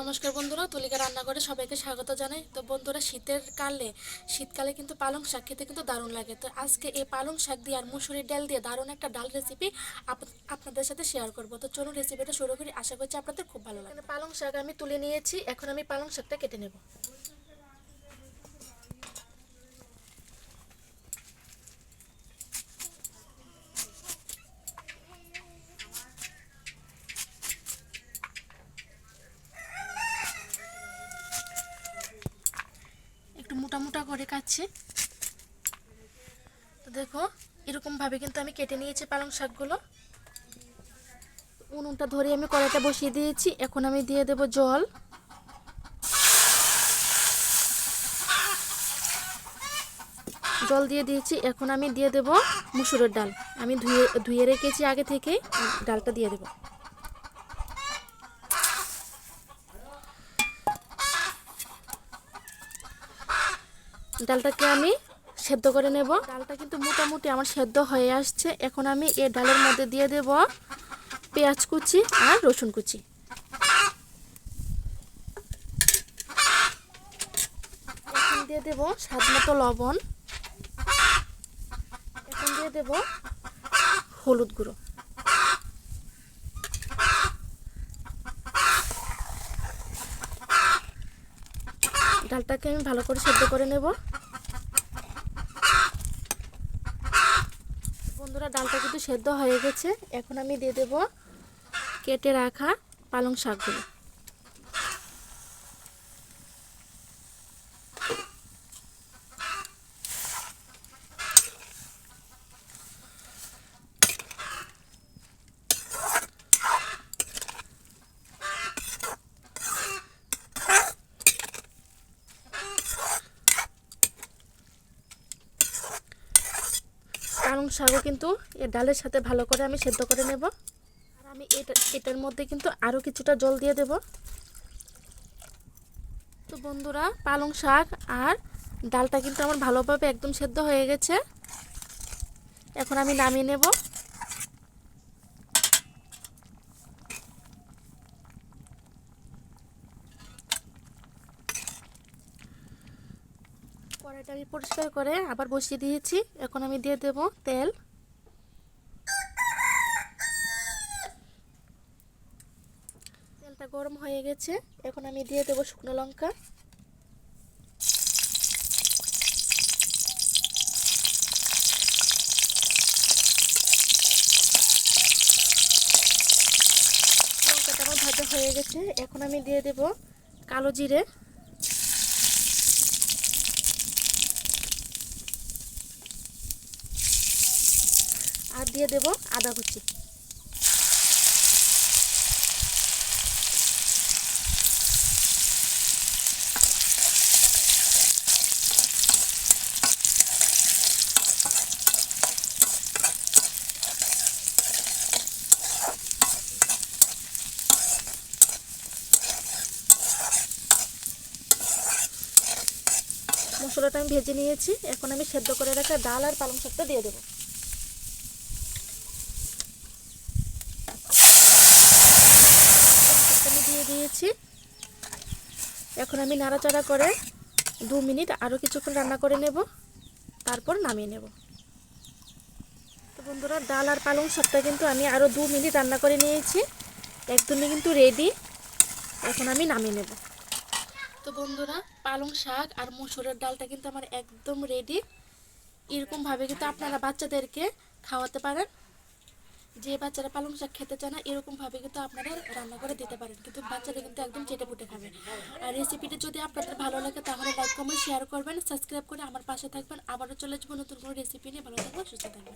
নমস্কার বন্ধুরা, তুলিকা রান্নাঘরে সবাইকে স্বাগত জানাই। তো বন্ধুরা, শীতের কালে, শীতকালে কিন্তু পালং শাক খেতে কিন্তু দারুণ লাগে। তো আজকে এই পালং শাক দিয়ে আর মুসুরির ডাল দিয়ে দারুণ একটা ডাল রেসিপি আপনাদের সাথে শেয়ার করব। তো চলুন রেসিপিটা শুরু করি, আশা করছি আপনাদের খুব ভালো লাগে পালং শাক আমি তুলে নিয়েছি, এখন আমি পালং শাকটা কেটে নেব। একটু মোটা মোটা করে কাটছি। তো দেখো, এরকমভাবে কিন্তু আমি কেটে নিয়েছি পালং শাকগুলো। উনুনটা ধরে আমি কড়াইটা বসিয়ে দিয়েছি, এখন আমি দিয়ে দেব জল। জল দিয়ে দিয়েছি, এখন আমি দিয়ে দেব মুসুরের ডাল। আমি ধুয়ে ধুয়ে রেখেছি আগে থেকে ডালটা দিয়ে দেবো। ডালটাকে আমি সেদ্ধ করে নেব। ডালটা কিন্তু মোটামুটি আমার সেদ্ধ হয়ে আসছে। এখন আমি এই ডালের মধ্যে দিয়ে দেব পেঁয়াজ কুচি আর রসুন কুচি। দিয়ে দেব স্বাদ মতো লবণ। এখন দিয়ে দেব হলুদ গুঁড়ো। ডালটাকে আমি ভালো করে সেদ্ধ করে নেব। বন্ধুরা, ডালটা কিন্তু সেদ্ধ হয়ে গেছে। এখন আমি দিয়ে দেব কেটে রাখা পালং শাকগুলো। পালং শাকও কিন্তু এর ডালের সাথে ভালো করে আমি সেদ্ধ করে নেব। আর আমি এটা, এটার মধ্যে কিন্তু আরও কিছুটা জল দিয়ে দেব। তো বন্ধুরা, পালং শাক আর ডালটা কিন্তু আমার ভালোভাবে একদম সেদ্ধ হয়ে গেছে। এখন আমি নামিয়ে নেব। কড়াইটা আমি পরিষ্কার করে আবার বসিয়ে দিয়েছি। এখন আমি দিয়ে দেব তেল। তেলটা গরম হয়ে গেছে। এখন আমি দিয়ে দেব শুকনো লঙ্কা। লঙ্কাটা আমার হয়ে গেছে। এখন আমি দিয়ে দেব কালো জিরে। আর দিয়ে দেব আদা কুচি। মশলাটা আমি ভেজে নিয়েছি। এখন আমি সেদ্ধ করে রাখা ডাল আর পালং শাকটা দিয়ে দেবো আমি দিয়ে দিয়েছি। এখন আমি নাড়াচাড়া করে দু মিনিট আরও কিছুক্ষণ রান্না করে নেব, তারপর নামিয়ে নেব। তো বন্ধুরা, ডাল আর পালং শাকটা কিন্তু আমি আরও দু মিনিট রান্না করে নিয়েছি, একদমই কিন্তু রেডি এখন আমি নামিয়ে নেব। তো বন্ধুরা, পালং শাক আর মুসুরের ডালটা কিন্তু আমার একদম রেডি এরকমভাবে কিন্তু আপনারা বাচ্চাদেরকে খাওয়াতে পারেন। যে বাচ্চারা পালং শাক খেতে চায় না এরকমভাবে কিন্তু আপনারা রান্না করে দিতে পারেন। কিন্তু বাচ্চারা কিন্তু একদম চেটে পুটে খাবে। আর রেসিপিটি যদি আপনাদের ভালো লাগে, তাহলে লাইক কমেন্ট শেয়ার করবেন সাবস্ক্রাইব করে আমার পাশে থাকবেন। আবারও চলে যাব নতুন কোনো রেসিপি নিয়ে। ভালো থাকবেন, সুস্থ থাকবেন।